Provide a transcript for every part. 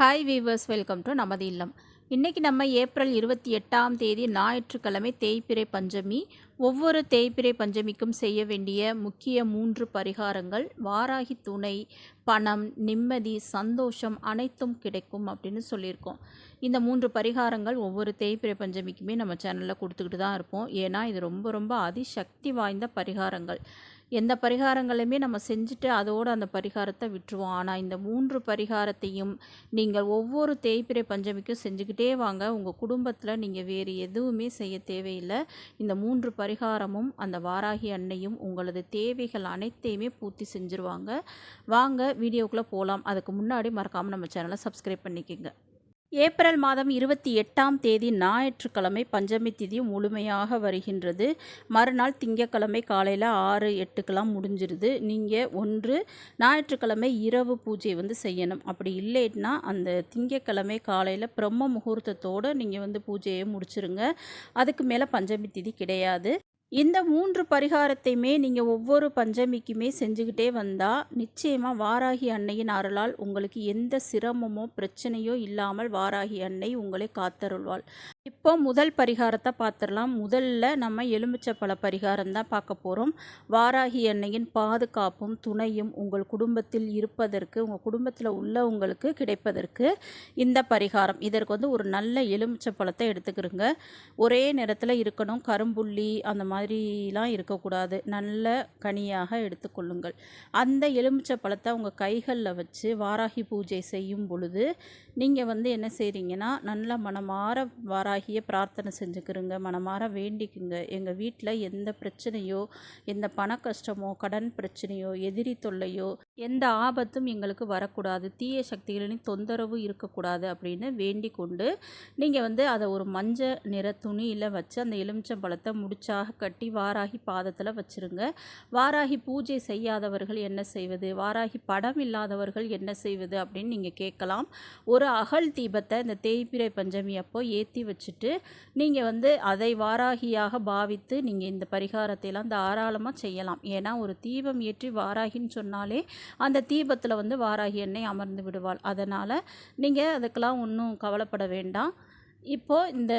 Hi viewers welcome to நமது இல்லம். இன்றைக்கி நம்ம ஏப்ரல் இருபத்தி எட்டாம் தேதி ஞாயிற்றுக்கிழமை தேய்பிறை பஞ்சமி. ஒவ்வொரு தேய்பிறை பஞ்சமிக்கும் செய்ய வேண்டிய முக்கிய மூன்று பரிகாரங்கள். வாராகி துணை பணம் நிம்மதி சந்தோஷம் அனைத்தும் கிடைக்கும் அப்படின்னு சொல்லியிருக்கோம். இந்த மூன்று பரிகாரங்கள் ஒவ்வொரு தேய்பிறை பஞ்சமிக்குமே நம்ம சேனலில் கொடுத்துக்கிட்டு தான் இருப்போம். ஏன்னா இது ரொம்ப ரொம்ப அதிசக்தி வாய்ந்த பரிகாரங்கள். எந்த பரிகாரங்களையுமே நம்ம செஞ்சுட்டு அதோடு அந்த பரிகாரத்தை விட்டுருவோம். ஆனால் இந்த மூன்று பரிகாரத்தையும் நீங்கள் ஒவ்வொரு தேய்பிறை பஞ்சமிக்கும் செஞ்சுக்கிட்டே வாங்க. உங்கள் குடும்பத்தில் நீங்கள் வேறு எதுவுமே செய்ய தேவையில்லை. இந்த மூன்று பரிகாரமும் அந்த வாராகி அன்னையும் உங்களது தேவைகள் அனைத்தையுமே பூர்த்தி செஞ்சுருவாங்க. வாங்க வீடியோக்குள்ளே போகலாம் அதுக்கு முன்னாடி மறக்காமல் நம்ம சேனலை சப்ஸ்கிரைப் பண்ணிக்கோங்க. ஏப்ரல் மாதம் இருபத்தி எட்டாம் தேதி ஞாயிற்றுக்கிழமை பஞ்சமி திதி முழுமையாக வருகின்றது. மறுநாள் திங்கக்கிழமை காலையில் ஆறு எட்டுக்கெல்லாம் முடிஞ்சிருது. நீங்கள் ஒன்று ஞாயிற்றுக்கிழமை இரவு பூஜை வந்து செய்யணும். அப்படி இல்லைன்னா அந்த திங்கக்கிழமை காலையில் பிரம்ம முகூர்த்தத்தோடு நீங்கள் வந்து பூஜையை முடிச்சிருங்க. அதுக்கு மேலே பஞ்சமி திதி கிடையாது. இந்த மூன்று பரிகாரத்தையுமே நீங்கள் ஒவ்வொரு பஞ்சமிக்குமே செஞ்சுக்கிட்டே வந்தால் நிச்சயமாக வாராகி அன்னையின் அருளால் உங்களுக்கு எந்த சிரமமோ பிரச்சனையோ இல்லாமல் வாராகி அன்னை உங்களை காத்தருள்வாள். இப்போ முதல் பரிகாரத்தை பார்த்துடலாம். முதல்ல நம்ம எலுமிச்சப்பழ பரிகாரம் தான் பார்க்க போகிறோம் வாராகி அன்னையின் பாதுகாப்பும் துணையும் உங்கள் குடும்பத்தில் இருப்பதற்கு உங்கள் குடும்பத்தில் உள்ளவங்களுக்கு கிடைப்பதற்கு இந்த பரிகாரம். இதற்கு வந்து ஒரு நல்ல எலுமிச்சப்பழத்தை எடுத்துக்கிறோங்க ஒரே நேரத்தில் இருக்கணும். கரும்புள்ளி அந்த மாதிரிலாம் இருக்கக்கூடாது. நல்ல கனியாக எடுத்துக்கொள்ளுங்கள். அந்த எலுமிச்சை பழத்தை உங்கள் கைகளில் வச்சு வாராகி பூஜை செய்யும் பொழுது நீங்கள் வந்து என்ன செய்கிறீங்கன்னா நல்ல மனமாற ஆகிய பிரார்த்தனை செஞ்சுக்கிறோங்க. மனமாற வேண்டிக்குங்க. எங்கள் வீட்டில் எந்த பிரச்சனையோ எந்த பண கஷ்டமோ கடன் பிரச்சனையோ எதிரி தொல்லையோ எந்த ஆபத்தும் எங்களுக்கு வரக்கூடாது. தீய சக்திகளின் தொந்தரவு இருக்கக்கூடாது அப்படின்னு வேண்டி கொண்டு நீங்கள் வந்து அதை ஒரு மஞ்சள் நிற துணியில் வச்சு அந்த எலுமிச்சம்பழத்தை முடிச்சாக கட்டி வாராகி பாதத்தில் வச்சுருங்க. வாராகி பூஜை செய்யாதவர்கள் என்ன செய்வது? வாராகி படம் இல்லாதவர்கள் என்ன செய்வது அப்படின்னு நீங்கள் கேட்கலாம். ஒரு அகல் தீபத்தை இந்த தேய்பிறை பஞ்சமி அப்போ ஏற்றி வச்சு வச்சுட்டு நீங்கள் வந்து அதை வாராகியாக பாவித்து நீங்கள் இந்த பரிகாரத்தையெல்லாம் தாராளமாக செய்யலாம். ஏன்னா ஒரு தீபம் ஏற்றி வாராகின்னு சொன்னாலே அந்த தீபத்தில் வந்து வாராகி எண்ணெய் அமர்ந்து விடுவாள். அதனால் நீங்கள் அதுக்கெல்லாம் ஒன்றும் கவலைப்பட வேண்டாம். இப்போது இந்த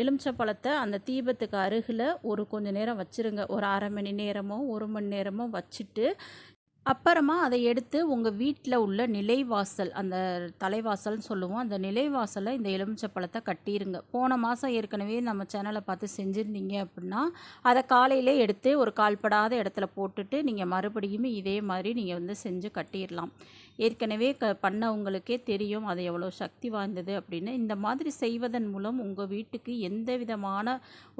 எலுமிச்சை பழத்தை அந்த தீபத்துக்கு அருகில் ஒரு கொஞ்சம் நேரம் வச்சுருங்க. ஒரு அரை மணி நேரமோ ஒரு மணி நேரமோ வச்சுட்டு அப்புறமா அதை எடுத்து உங்கள் வீட்டில் உள்ள நிலைவாசல் அந்த தலைவாசல்னு சொல்லுவோம். அந்த நிலைவாசலை இந்த எலுமிச்சை பழத்தை கட்டிடுங்க போன மாதம் ஏற்கனவே நம்ம சேனலை பார்த்து செஞ்சுருந்தீங்க அப்படின்னா அதை காலையிலே எடுத்து ஒரு கால்படாத இடத்துல போட்டுட்டு நீங்கள் மறுபடியும் இதே மாதிரி நீங்கள் வந்து செஞ்சு கட்டிடலாம் ஏற்கனவே க பண்ணவங்களுக்கே தெரியும் அது எவ்வளோ சக்தி வாய்ந்தது அப்படின்னு. இந்த மாதிரி செய்வதன் மூலம் உங்கள் வீட்டுக்கு எந்த விதமான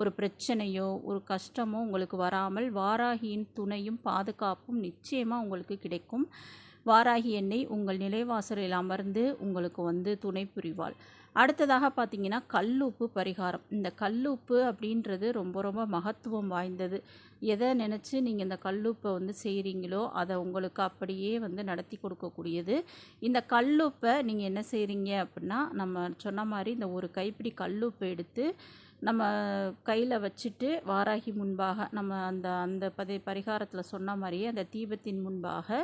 ஒரு பிரச்சனையோ ஒரு கஷ்டமோ உங்களுக்கு வராமல் வாராகியின் துணையும் பாதுகாப்பும் நிச்சயமாக உங்களுக்கு கிடைக்கும். வாராகி எண்ணெய் உங்கள் நிலைவாசலில் அமர்ந்து உங்களுக்கு வந்து துணை புரிவாள். அடுத்ததாக பார்த்தீங்கன்னா கல்லுப்பு பரிகாரம். இந்த கல்லுப்பு அப்படின்றது ரொம்ப ரொம்ப மகத்துவம் வாய்ந்தது. எதை நினச்சி நீங்கள் இந்த கல்லுப்பை வந்து செய்கிறீங்களோ அதை உங்களுக்கு அப்படியே வந்து நடத்தி கொடுக்கக்கூடியது. இந்த கல்லுப்பை நீங்கள் என்ன செய்கிறீங்க அப்படின்னா நம்ம சொன்ன மாதிரி இந்த ஒரு கைப்பிடி கல்லுப்பை எடுத்து நம்ம கையில் வச்சுட்டு வாராகி முன்பாக நம்ம அந்த அந்த பதி பரிகாரத்தில் சொன்ன மாதிரியே அந்த தீபத்தின் முன்பாக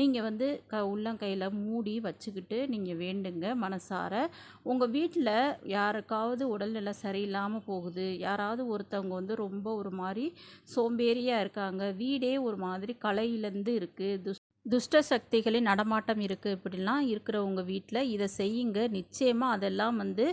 நீங்கள் வந்து க உள்ளங்கையில் மூடி வச்சுக்கிட்டு நீங்கள் வேண்டுங்க மனசார. உங்கள் வீட்டில் யாருக்காவது உடல்நிலை சரியில்லாமல் போகுது. யாராவது ஒருத்தவங்க வந்து ரொம்ப ஒரு மாதிரி சோம்பேறியாக இருக்காங்க. வீடே ஒரு மாதிரி கலையிலேருந்து இருக்குது துஸ் துஷ்ட சக்திகளின் நடமாட்டம் இருக்குது இப்படிலாம் இருக்கிறவங்க வீட்டில் இதை செய்யுங்க. நிச்சயமாக அதெல்லாம் வந்து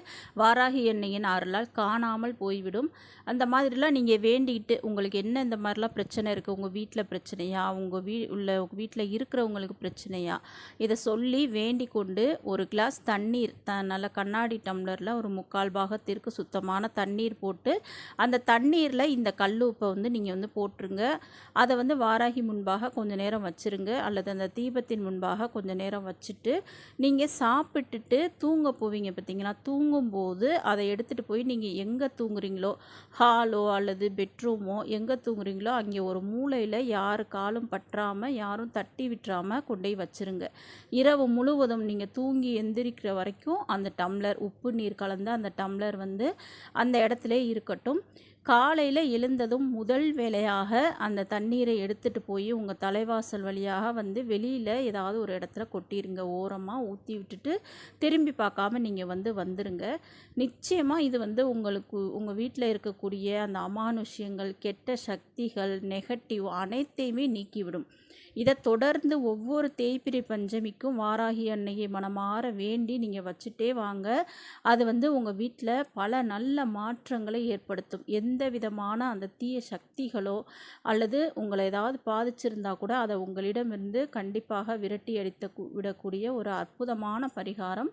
வாராகி எண்ணெயின் ஆறலால் காணாமல் போய்விடும். அந்த மாதிரிலாம் நீங்கள் வேண்டிக்கிட்டு உங்களுக்கு என்ன இந்த மாதிரிலாம் பிரச்சனை இருக்குது உங்கள் வீட்டில் பிரச்சனையா? உங்கள் வீ உள்ள உங்கள் வீட்டில் இருக்கிறவங்களுக்கு பிரச்சனையா? இதை சொல்லி வேண்டி கொண்டு ஒரு கிளாஸ் தண்ணீர் த நல்ல கண்ணாடி டம்ளரில் ஒரு முக்கால் பாகத்திற்கு சுத்தமான தண்ணீர் போட்டு அந்த தண்ணீரில் இந்த கல் உப்பை வந்து நீங்கள் வந்து போட்டுருங்க. அதை வந்து வாராகி முன்பாக கொஞ்சம் நேரம் வச்சுருங்க. அல்லது அல்லது அந்த தீபத்தின் முன்பாக கொஞ்சம் நேரம் வச்சுட்டு நீங்கள் சாப்பிட்டுட்டு தூங்க போவீங்க பார்த்தீங்களா? தூங்கும்போது அதை எடுத்துகிட்டு போய் நீங்கள் எங்கே தூங்குறீங்களோ? ஹாலோ அல்லது பெட்ரூமோ எங்கே தூங்குறீங்களோ அங்கே ஒரு மூளையில் யாரு காலும் பற்றாமல் யாரும் தட்டி விட்டுறாமல் கொண்டு போய் வச்சுருங்க. இரவு முழுவதும் நீங்கள் தூங்கி எந்திரிக்கிற வரைக்கும் அந்த டம்ளர் உப்பு நீர் கலந்த அந்த டம்ளர் வந்து அந்த இடத்துல இருக்கட்டும். காலையில் எழுந்ததும் முதல் வேலையாக அந்த தண்ணீரை எடுத்துகிட்டு போய் உங்கள் தலைவாசல் வழியாக வந்து வெளியில் ஏதாவது ஒரு இடத்துல கொட்டிடுங்க ஓரமாக ஊற்றி விட்டுட்டு திரும்பி பார்க்காம நீங்கள் வந்து வந்துடுங்க நிச்சயமாக இது வந்து உங்களுக்கு உங்கள் வீட்டில் இருக்கக்கூடிய அந்த அமானுஷ்யங்கள் கெட்ட சக்திகள் நெகட்டிவ் அனைத்தையுமே நீக்கிவிடும். இதை தொடர்ந்து ஒவ்வொரு தேய்பிரி பஞ்சமிக்கும் வாராகி அன்னையை மனமாற வேண்டி நீங்கள் வச்சுட்டே வாங்க. அது வந்து உங்கள் வீட்டில் பல நல்ல மாற்றங்களை ஏற்படுத்தும். எந்த விதமான அந்த தீய சக்திகளோ அல்லது உங்களை ஏதாவது பாதிச்சிருந்தா கூட அதை உங்களிடமிருந்து கண்டிப்பாக விரட்டி அடித்த விடக்கூடிய ஒரு அற்புதமான பரிகாரம்.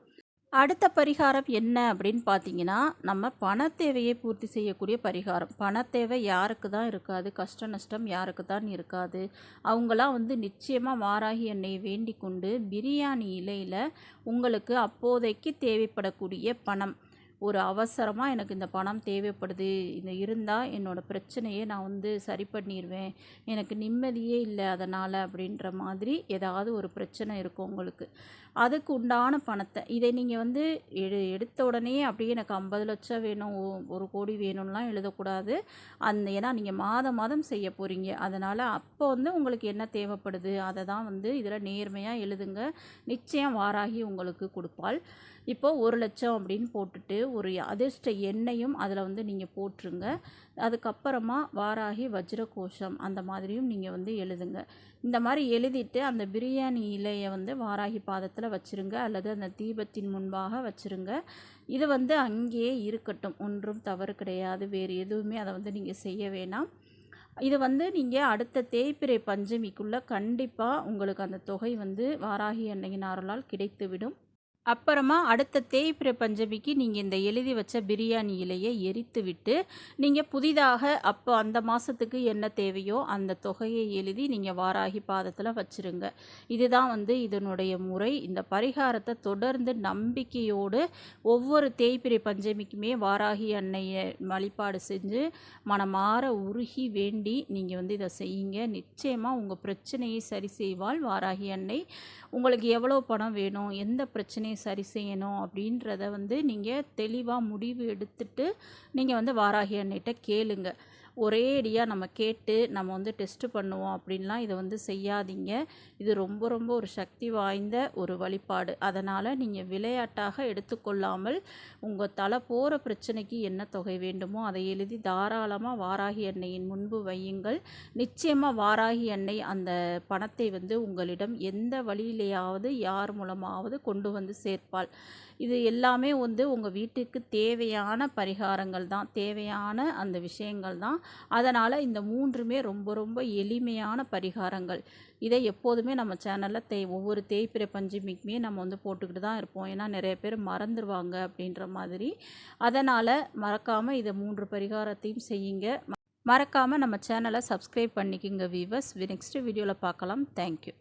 அடுத்த பரிகாரம் என்ன அப்படின்னு பார்த்தீங்கன்னா நம்ம பண தேவையை பூர்த்தி செய்யக்கூடிய பரிகாரம். பண தேவை யாருக்கு தான் இருக்காது? கஷ்ட நஷ்டம் யாருக்கு தான் இருக்காது? அவங்களாம் வந்து நிச்சயமாக வாராகி எண்ணெயை வேண்டி கொண்டு பிரியாணி இலையில் உங்களுக்கு அப்போதைக்கு தேவைப்படக்கூடிய பணம். ஒரு அவசரமாக எனக்கு இந்த பணம் தேவைப்படுது. இந்த இருந்தால் என்னோடய பிரச்சனையை நான் வந்து சரி பண்ணிடுவேன் எனக்கு நிம்மதியே இல்லை அதனால் அப்படின்ற மாதிரி ஏதாவது ஒரு பிரச்சனை இருக்கும் உங்களுக்கு. அதுக்கு உண்டான பணத்தை இதை நீங்கள் வந்து எடு எடுத்த உடனே அப்படியே எனக்கு ஐம்பது லட்சம் வேணும் ஒரு கோடி வேணும்லாம் எழுதக்கூடாது. அந்த ஏன்னா நீங்கள் மாதம் மாதம் செய்ய போகிறீங்க அதனால் அப்போ வந்து உங்களுக்கு என்ன தேவைப்படுது அதை தான் வந்து இதில் நேர்மையாக எழுதுங்க. நிச்சயம் வாராகி உங்களுக்கு கொடுப்பாள். இப்போது ஒரு லட்சம் அப்படின்னு போட்டுட்டு ஒரு அதிர்ஷ்ட எண்ணெயும் அதில் வந்து நீங்கள் போட்டுருங்க. அதுக்கப்புறமா வாராகி வஜ்ரகோஷம் அந்த மாதிரியும் நீங்கள் வந்து எழுதுங்க. இந்த மாதிரி எழுதிட்டு அந்த பிரியாணி இலையை வந்து வாராகி பாதத்தில் வச்சுருங்க. அல்லது அந்த தீபத்தின் முன்பாக வச்சுருங்க. இது வந்து அங்கேயே இருக்கட்டும். ஒன்றும் தவறு கிடையாது. வேறு எதுவுமே அதை வந்து நீங்கள் செய்ய வேணாம். இது வந்து நீங்கள் அடுத்த தேய்பிரை பஞ்சமிக்குள்ளே கண்டிப்பாக உங்களுக்கு அந்த தொகை வந்து வாராகி அன்னையின் அருளால் கிடைத்துவிடும். அப்புறமா அடுத்த தேய்பிர பஞ்சமிக்கு நீங்கள் இந்த எழுதி வச்ச பிரியாணி இலையை எரித்து விட்டு நீங்கள் புதிதாக அப்போ அந்த மாதத்துக்கு என்ன தேவையோ அந்த தொகையை எழுதி நீங்கள் வாராகி பாதத்தில் வச்சுருங்க. இதுதான் வந்து இதனுடைய முறை. இந்த பரிகாரத்தை தொடர்ந்து நம்பிக்கையோடு ஒவ்வொரு தேய்பிரை பஞ்சமிக்குமே வாராகி அன்னையை வழிபாடு செஞ்சு மனமாற உருகி வேண்டி நீங்கள் வந்து இதை செய்யுங்க. நிச்சயமாக உங்கள் பிரச்சனையை சரி செய்வாள் வாராகி அன்னை. உங்களுக்கு எவ்வளோ பணம் வேணும் எந்த பிரச்சனையை சரி செய்யணும் அப்படின்றத வந்து நீங்கள் தெளிவாக முடிவு எடுத்துட்டு நீங்கள் வந்து வாராகி அன்னைகிட்ட கேளுங்க. ஒரே அடியாக நம்ம கேட்டு நம்ம வந்து டெஸ்ட்டு பண்ணுவோம் அப்படின்லாம் இதை வந்து செய்யாதீங்க. இது ரொம்ப ரொம்ப ஒரு சக்தி வாய்ந்த ஒரு வழிபாடு. அதனால் நீங்கள் விளையாட்டாக எடுத்துக்கொள்ளாமல் உங்கள் தலை போகிற பிரச்சனைக்கு என்ன தொகை வேண்டுமோ அதை எழுதி தாராளமாக வாராகி எண்ணெயின் முன்பு வையுங்கள். நிச்சயமாக வாராகி எண்ணெய் அந்த பணத்தை வந்து உங்களிடம் எந்த வழியிலேயாவது யார் மூலமாவது கொண்டு வந்து சேர்ப்பாள். இது எல்லாமே வந்து உங்கள் வீட்டுக்கு தேவையான பரிகாரங்கள் தான். தேவையான அந்த விஷயங்கள் தான். அதனால் இந்த மூன்றுமே ரொம்ப ரொம்ப எளிமையான பரிகாரங்கள். இதை எப்போதுமே நம்ம சேனலில் தே ஒவ்வொரு தேய்பிரை பஞ்சமிக்குமே நம்ம வந்து போட்டுக்கிட்டு தான் இருப்போம். ஏன்னா நிறைய பேர் மறந்துடுவாங்க அப்படின்ற மாதிரி. அதனால் மறக்காமல் இதை மூன்று பரிகாரத்தையும் செய்யுங்க. மறக்காமல் நம்ம சேனலை சப்ஸ்கிரைப் பண்ணிக்கோங்க வீவர்ஸ் நெக்ஸ்ட் வீடியோவில் பார்க்கலாம். தேங்க்யூ